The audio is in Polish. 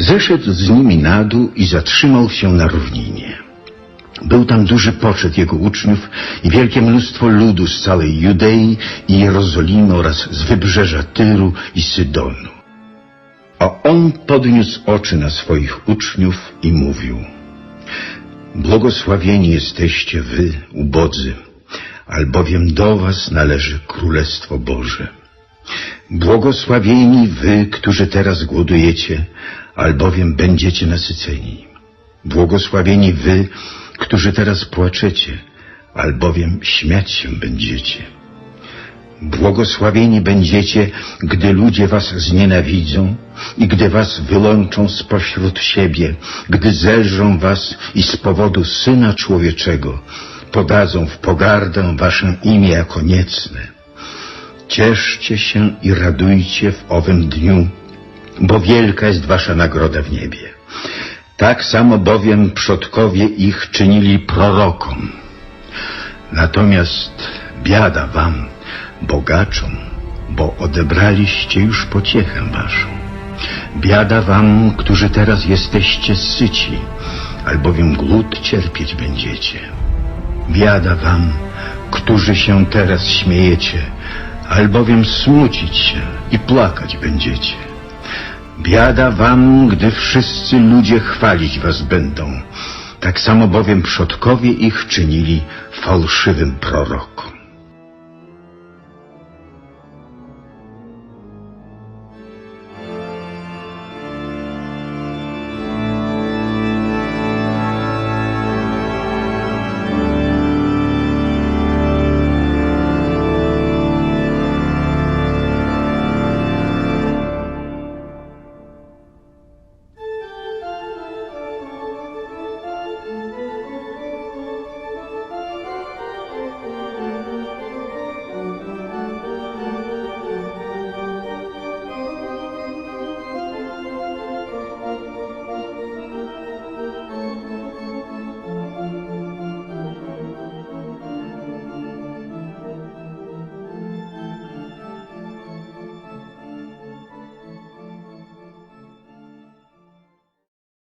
Zeszedł z nimi na dół i zatrzymał się na równinie. Był tam duży poczet jego uczniów i wielkie mnóstwo ludu z całej Judei i Jerozolimy oraz z wybrzeża Tyru i Sydonu. A on podniósł oczy na swoich uczniów i mówił Błogosławieni jesteście wy, ubodzy, albowiem do was należy Królestwo Boże. Błogosławieni wy, którzy teraz głodujecie, albowiem będziecie nasyceni. Błogosławieni wy, którzy teraz płaczecie, albowiem śmiać się będziecie. Błogosławieni będziecie, gdy ludzie was znienawidzą i gdy was wylączą spośród siebie, gdy zelżą was i z powodu Syna Człowieczego podadzą w pogardę wasze imię jako niecne. Cieszcie się i radujcie w owym dniu, bo wielka jest wasza nagroda w niebie. Tak samo bowiem przodkowie ich czynili prorokom. Natomiast biada wam, bogaczom, bo odebraliście już pociechę waszą. Biada wam, którzy teraz jesteście syci, albowiem głód cierpieć będziecie. Biada wam, którzy się teraz śmiejecie, albowiem smucić się i płakać będziecie. Biada wam, gdy wszyscy ludzie chwalić was będą. Tak samo bowiem przodkowie ich czynili fałszywym prorokom.